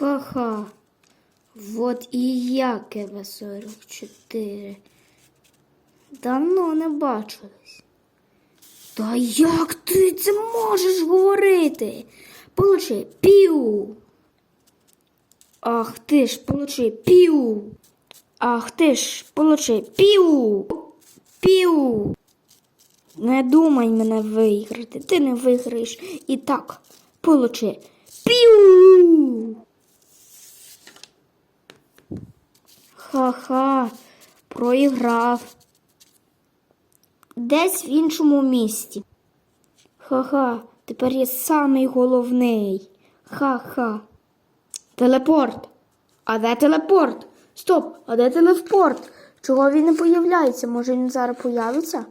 Ха-ха. Вот і я КВ-44. Давно не бачились. Та як ти це можеш говорити? Получи пів. Ах ти ж, получи пів. Ах ти ж, получи пів. Пів. Не думай мене виграти. Ти не виграєш. І так, получи пів. Ха-ха, проіграв. Десь в іншому місті. Ха-ха, тепер я самий головний. Ха-ха. Телепорт. А де телепорт? Стоп, а де телепорт? Чого він не появляється? Може він зараз появиться?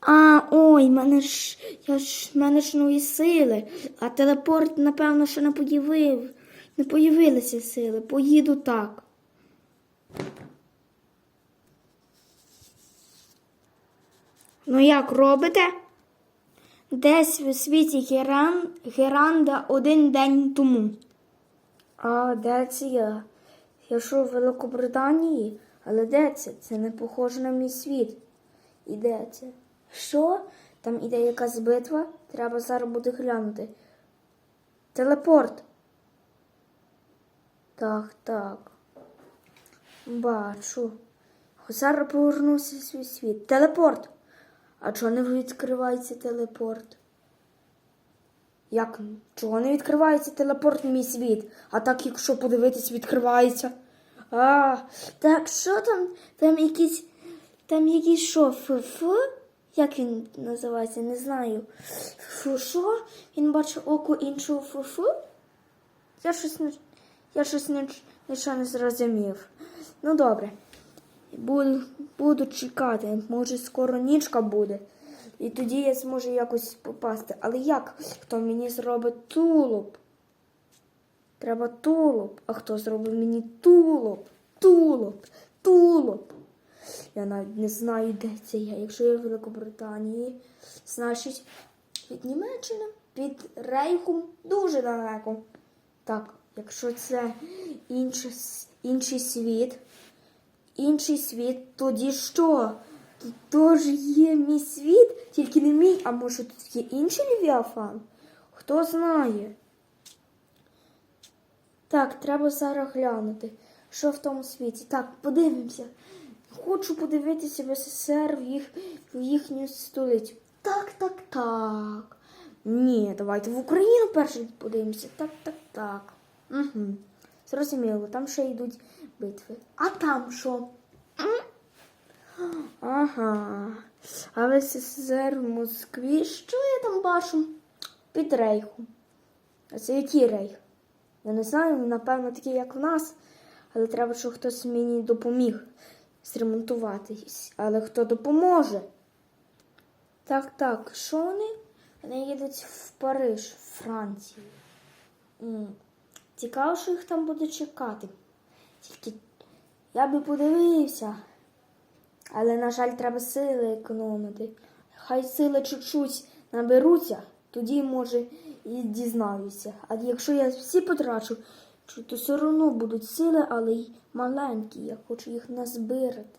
А, ой, мене ж, я ж, в мене ж нові сили, а телепорт, напевно, ще не появив. Не появилися сили. Поїду так. Ну як робите? Десь у світі Геран... Геранда один день тому. А де це я? Я що в Великобританії? Але де це? Це не похоже на мій світ. І де це? Що? Там іде якась битва? Треба зараз буде глянути. Телепорт. Так, так. Бачу. Зараз повернувся в свій світ. Телепорт. А чого не відкривається телепорт? Як? Чого не відкривається телепорт в мій світ? А так, якщо подивитись, відкривається. А, так що там? Там якісь. Там якісь що? ФФ? Як він називається? Не знаю. Фу, що? Він бачить око іншого ФФ? Я щось не. Я щось не, не зрозумів. Ну добре. Буду, буду чекати. Може, скоро нічка буде. І тоді я зможу якось попасти. Але як? Хто мені зробить тулуб? Треба тулуб. А хто зробив мені тулуб? Тулуб, тулуб. Я навіть не знаю, де це я. Якщо я в Великобританії, значить від Німеччини, від Рейху дуже далеко. Так, якщо це інший, інший світ, інший світ, тоді що? Теж є мій світ, тільки не мій, а може тут є інший Левіафан? Хто знає? Так, треба зараз глянути, що в тому світі. Так, подивимося. Хочу подивитися в СССР в, їх, в їхню столицю. Так, так, так. Ні, давайте в Україну перше подивимося. Так, так, так. Угу. Зрозуміло, там ще йдуть битви. А там що? Ага. А в СССР в Москві, що я там бачу? Під рейхом. А це який рейх? Я не знаю, напевно, такий, як в нас, але треба, щоб хтось мені допоміг зремонтуватись. Але хто допоможе? Так, так, що вони? Вони їдуть в Париж, в Францію. Цікаво, що їх там буде чекати. Тільки я би подивився. Але, на жаль, треба сили економити. Хай сили чуть-чуть наберуться, тоді, може, і дізнаюся. А якщо я всі потрачу, то все одно будуть сили, але й маленькі. Я хочу їх назбирати.